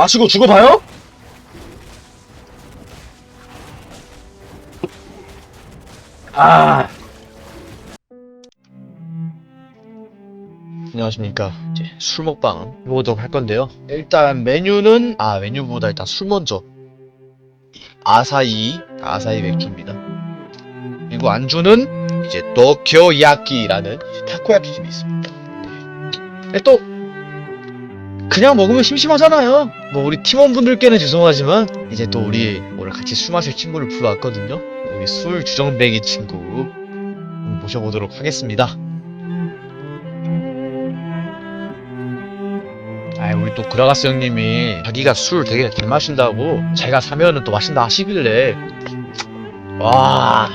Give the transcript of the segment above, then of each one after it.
마시고 죽어봐요? 아. 안녕하십니까. 이제 술 먹방 해보도록 할 건데요. 일단 메뉴는, 아, 메뉴보다 일단 술 먼저. 아사히, 아사히 맥주입니다. 그리고 안주는 이제 도쿄야끼라는 타코야키 집이 있습니다. 네. 또, 그냥 먹으면 심심하잖아요. 뭐 우리 팀원분들께는 죄송하지만 이제 또 우리 오늘 같이 술 마실 친구를 불러왔거든요. 우리 술 주정뱅이 친구 모셔보도록 하겠습니다. 아, 우리 또 그라가스 형님이 자기가 술 되게 잘 마신다고 제가 사면은 또 마신다 하시길래 와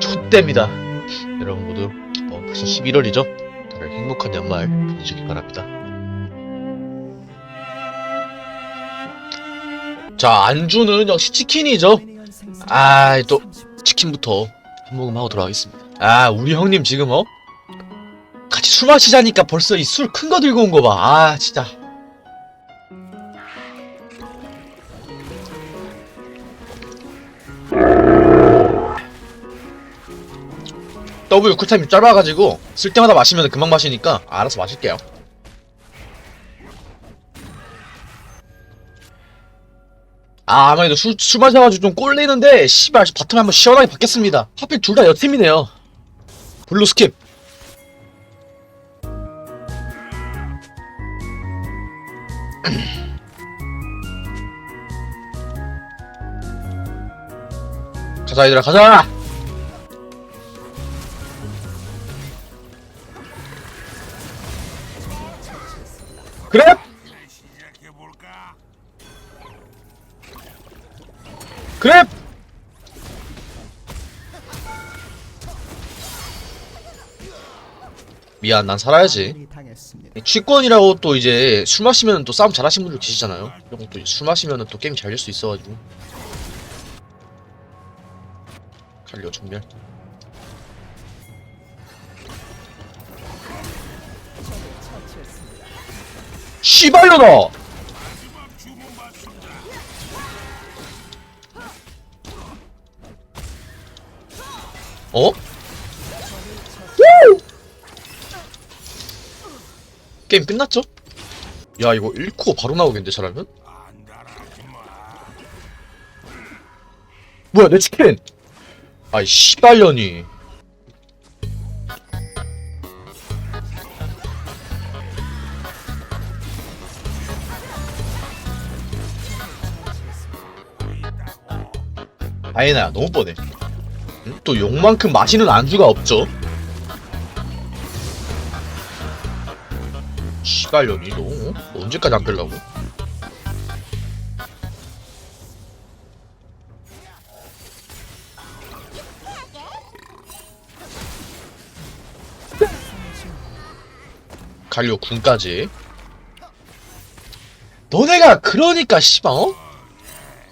촛대입니다. 여러분 모두 어, 벌써 11월이죠? 행복한 연말 보내시기 바랍니다. 자, 안주는 역시 치킨이죠. 아, 또 치킨부터 한 모금 하고 들어가겠습니다. 아, 우리 형님 지금 어? 같이 술 마시자니까 벌써 이 술 큰 거 들고 온 거 봐. 아, 진짜. W 쿨타임이 짧아가지고 쓸 때마다 마시면 금방 마시니까 알아서 마실게요. 아, 아무래도 술, 술 마셔가지고 좀 꼴리는데, 씨발, 바텀 한번 시원하게 받겠습니다. 하필 둘 다 여팀이네요. 블루 스킵. 가자, 얘들아, 가자! 그래? 그래? 미안, 난 살아야지. 취권이라고 또 이제 술 마시면 또 싸움 잘하시는 분들 계시잖아요. 이런 것도 술 마시면 또 게임 잘 될 수 있어가지고. 갈려 정멸. 씨발려다. 어? 우! 게임 끝났죠? 야 이거 1코어 바로 나오겠는데 잘하면? 뭐야 내 치킨! 아이 씨발년이 아이나야 너무 뻔해 응? 또 욕만큼 마시는 안주가 없죠 씨발년이 너 어? 언제까지 안 빼려고? 갈려 군까지 너네가 그러니까 씨발 어?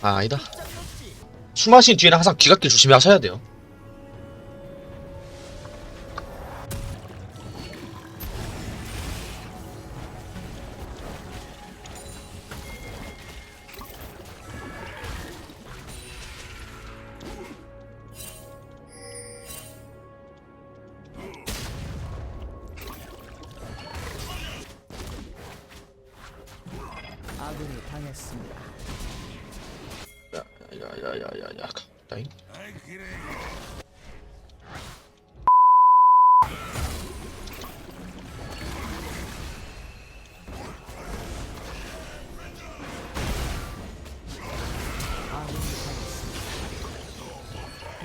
아 아니다 술 마신 뒤에는 항상 귀갓길 조심히 하셔야 돼요 아군이 당했습니다. 야야야야야야 다잉.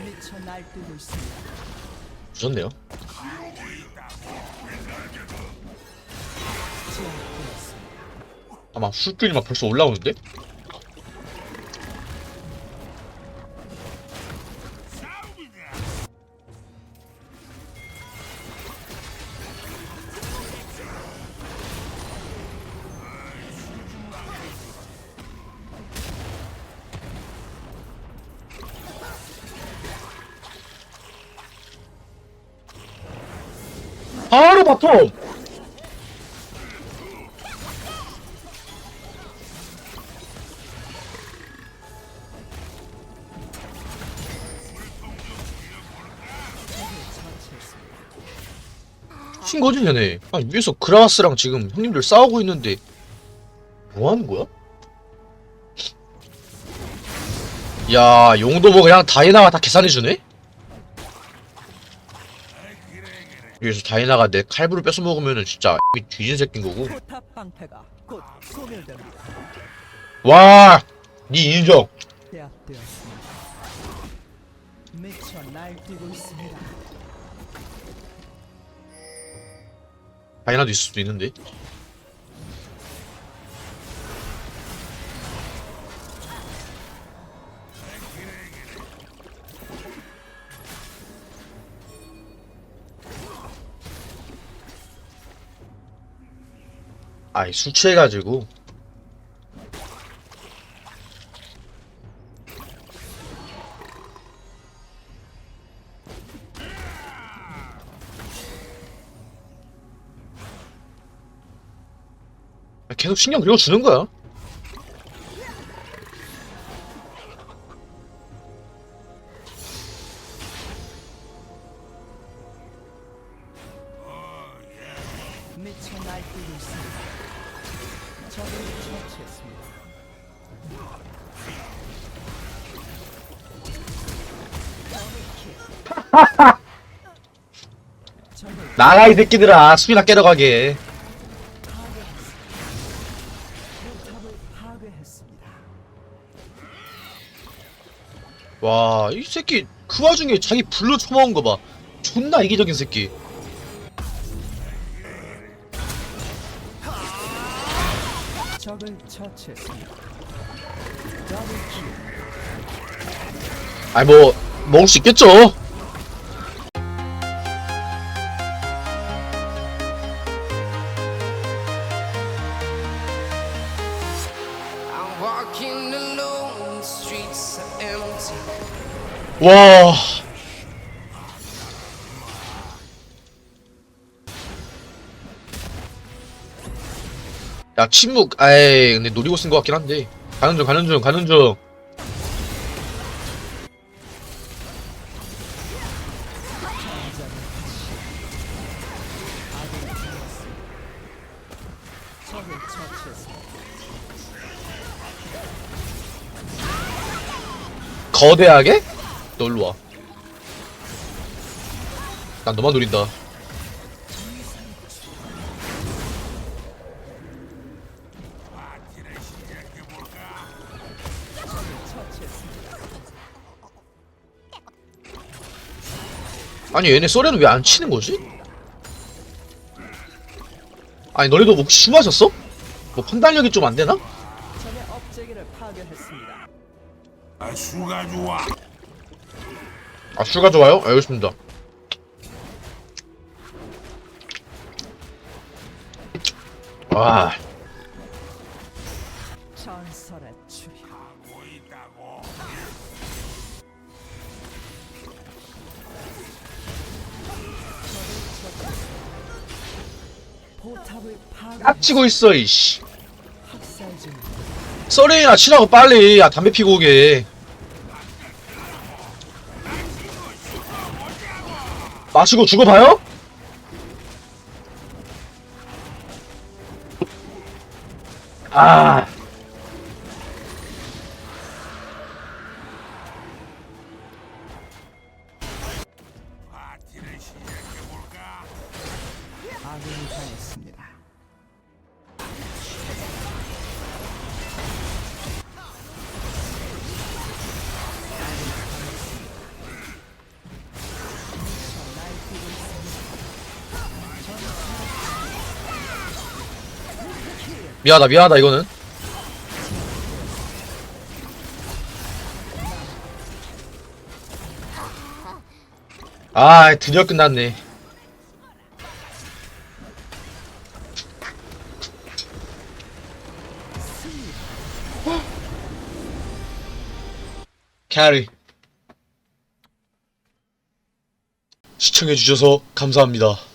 미쳐 날뛰고 있습니다. 무섭네요 제압되었습니다. 아마 술줄이 막 벌써 올라오는데? 바로 바텀 친 거지 얘네 아 위에서 그라스랑 지금 형님들 싸우고 있는데 뭐 하는 거야? 야 용도 뭐 그냥 다이나가 다 계산해주네? 여기서 다이나가 내 칼부를 뺏어 먹으면은 진짜 이 뒤진 새끼인 거고 포탑 방패가 곧 소멸됩니다. 와! 니 인정 제압되었습니다. 미쳐 날뛰고 있습니다. 다이나도 있을 수도 있는데 아이 술 취해가지고 계속 신경 긁어주는 거야 미쳐 날뛰고 있습니다. 적을 처치했습니다. 나가 이 새끼들아 수비나 깨러 가게 포탑을 파괴했습니다. 와 이 새끼 그 와중에 자기 불로 쳐먹은 거봐 존나 이기적인 새끼 적을 처치했습니다. 뭐 먹을 수 있겠죠 I'm walking alone, the streets are empty. 와 야, 침묵, 아이, 근데 노리고 쓴 것 같긴 한데. 가는 중, 가는 중, 가는 중. 거대하게? 너 일로 와. 난 너만 노린다. 아니, 얘네 쏘레는 왜안 치는 거지? 아니, 너네도 뭐술 마셨어? 뭐 판단력이 좀 안 되나? 파괴했습니다. 아, 수가 좋아. 아, 술가 좋아요? 알겠습니다. 와, 깝치고 있어, 이씨. 쏘레이나 치라고 빨리. 야, 담배 피고 오게. 마시고 죽어봐요? 아. 미안하다, 미안하다, 이거는. 아, 드디어 끝났네. 캐리. 시청해주셔서 감사합니다.